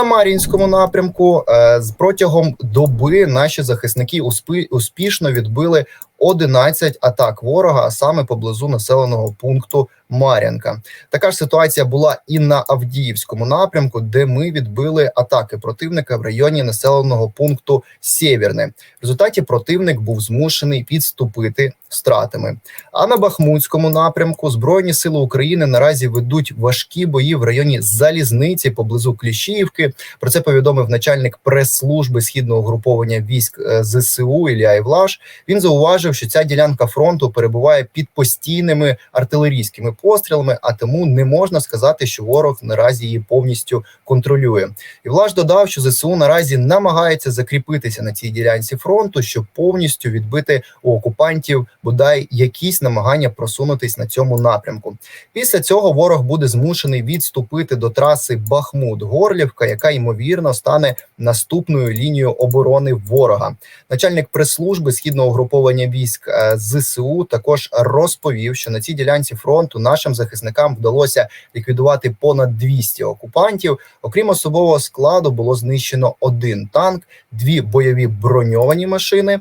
На Мар'їнському напрямку е, протягом доби наші захисники успі- успішно відбили 11 атак ворога, саме поблизу населеного пункту Мар'янка. Така ж ситуація була і на Авдіївському напрямку, де ми відбили атаки противника в районі населеного пункту Сєвєрне. В результаті противник був змушений відступити втратами. А на Бахмутському напрямку Збройні сили України наразі ведуть важкі бої в районі залізниці поблизу Кліщіївки. Про це повідомив начальник прес-служби східного груповання військ е, ЗСУ Ілля Івлаш. Він зауважив, що ця ділянка фронту перебуває під постійними артилерійськими пострілами, а тому не можна сказати, що ворог наразі її повністю контролює. Івлаш додав, що ЗСУ наразі намагається закріпитися на цій ділянці фронту, щоб повністю відбити у окупантів бодай якісь намагання просунутись на цьому напрямку. Після цього ворог буде змушений відступити до траси Бахмут-Горлівка, яка ймовірно стане наступною лінією оборони ворога. Начальник прес-служби східного угруповання військ е, ЗСУ також розповів, що на цій ділянці фронту нашим захисникам вдалося ліквідувати понад 200 окупантів. Окрім особового складу, було знищено один танк, дві бойові броньовані машини.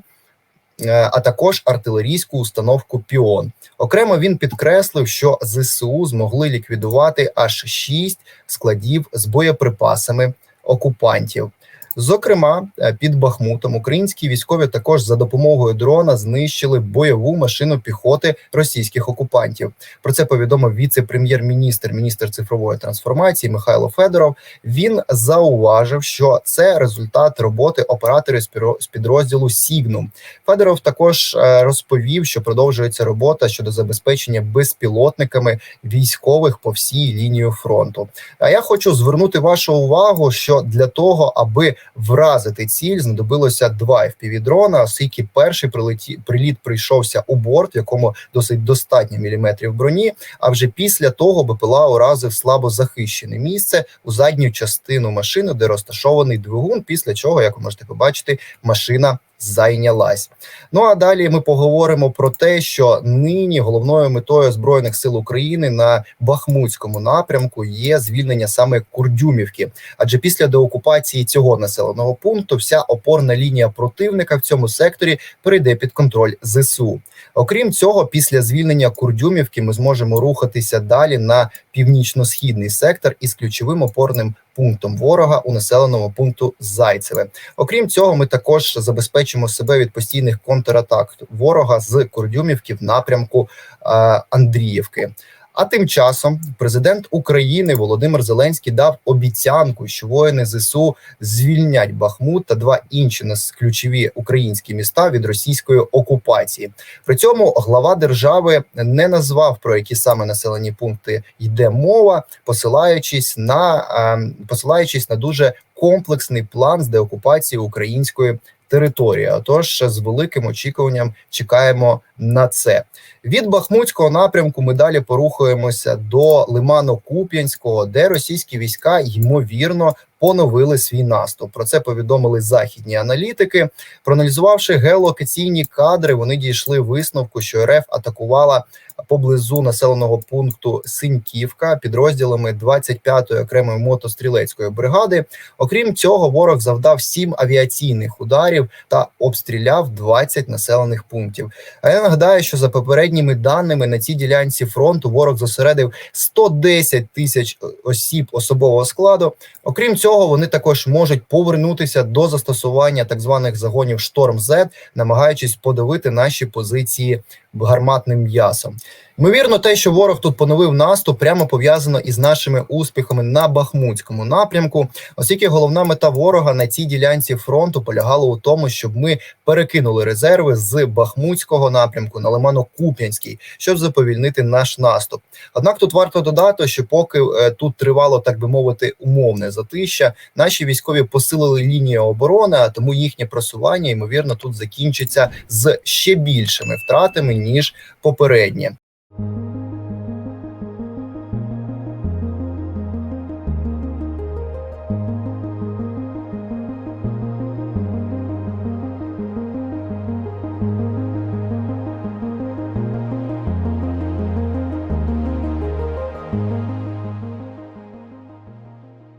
е, А також артилерійську установку Піон. Окремо він підкреслив, що ЗСУ змогли ліквідувати аж шість складів з боєприпасами окупантів. Зокрема, е, під Бахмутом українські військові також за допомогою дрона знищили бойову машину піхоти російських окупантів. Про це повідомив віце-прем'єр-міністр, міністр цифрової трансформації Михайло Федоров. Він зауважив, що це результат роботи операторів з підрозділу Сігнум. Федоров також е, розповів, що продовжується робота щодо забезпечення безпілотниками військових по всій лінії фронту. А я хочу звернути вашу увагу, що для того, аби вразити ціль, знадобилося два FPV-дрона, оскільки перший прилеті, приліт прийшовся у борт, в якому досить достатньо міліметрів броні. А вже після того БПЛА уразив слабо захищене місце у задню частину машини, де розташований двигун. Після чого, як ви можете побачити, машина зайнялась. Ну а далі ми поговоримо про те, що нині головною метою збройних сил України на Бахмутському напрямку є звільнення саме Курдюмівки. Адже після деокупації цього населеного пункту вся опорна лінія противника в цьому секторі перейде під контроль ЗСУ. Окрім цього, після звільнення Курдюмівки ми зможемо рухатися далі на північно-східний сектор із ключовим опорним пунктом ворога у населеному пункту Зайцеве. Окрім цього, ми також забезпечимо себе від постійних контратак ворога з Курдюмівки в напрямку е, Андріївки. А тим часом президент України Володимир Зеленський дав обіцянку, що воїни ЗСУ звільнять Бахмут та два інші ключові українські міста від російської окупації. При цьому глава держави не назвав про які саме населені пункти йде мова, посилаючись на е, посилаючись на дуже комплексний план з деокупації української території. Тож з великим очікуванням чекаємо на це. Від Бахмутського напрямку ми далі порухаємося до Лимано-Куп'янського, де російські війська ймовірно поновили свій наступ. Про це повідомили західні аналітики. Проаналізувавши геолокаційні кадри, вони дійшли висновку, що РФ атакувала поблизу населеного пункту Синьківка підрозділами 25-ї окремої мотострілецької бригади. Окрім цього, ворог завдав 7 авіаційних ударів та обстріляв 20 населених пунктів. А я нагадаю, що за попередніми даними на цій ділянці фронту ворог зосередив 110 тисяч осіб особового складу. Окрім цього, вони також можуть повернутися до застосування так званих загонів Шторм Z, намагаючись подавити наші позиції гарматним м'ясом. Ймовірно, те, що ворог тут поновив наступ, прямо пов'язано із нашими успіхами на Бахмутському напрямку, оскільки головна мета ворога на цій ділянці фронту полягала у тому, щоб ми перекинули резерви з Бахмутського напрямку на Лимано-Куп'янський, щоб заповільнити наш наступ. Однак тут варто додати, що поки е, тут тривало, так би мовити, умовне затища, наші військові посилили лінію оборони, а тому їхнє просування ймовірно тут закінчиться з ще більшими втратами ніж попереднє.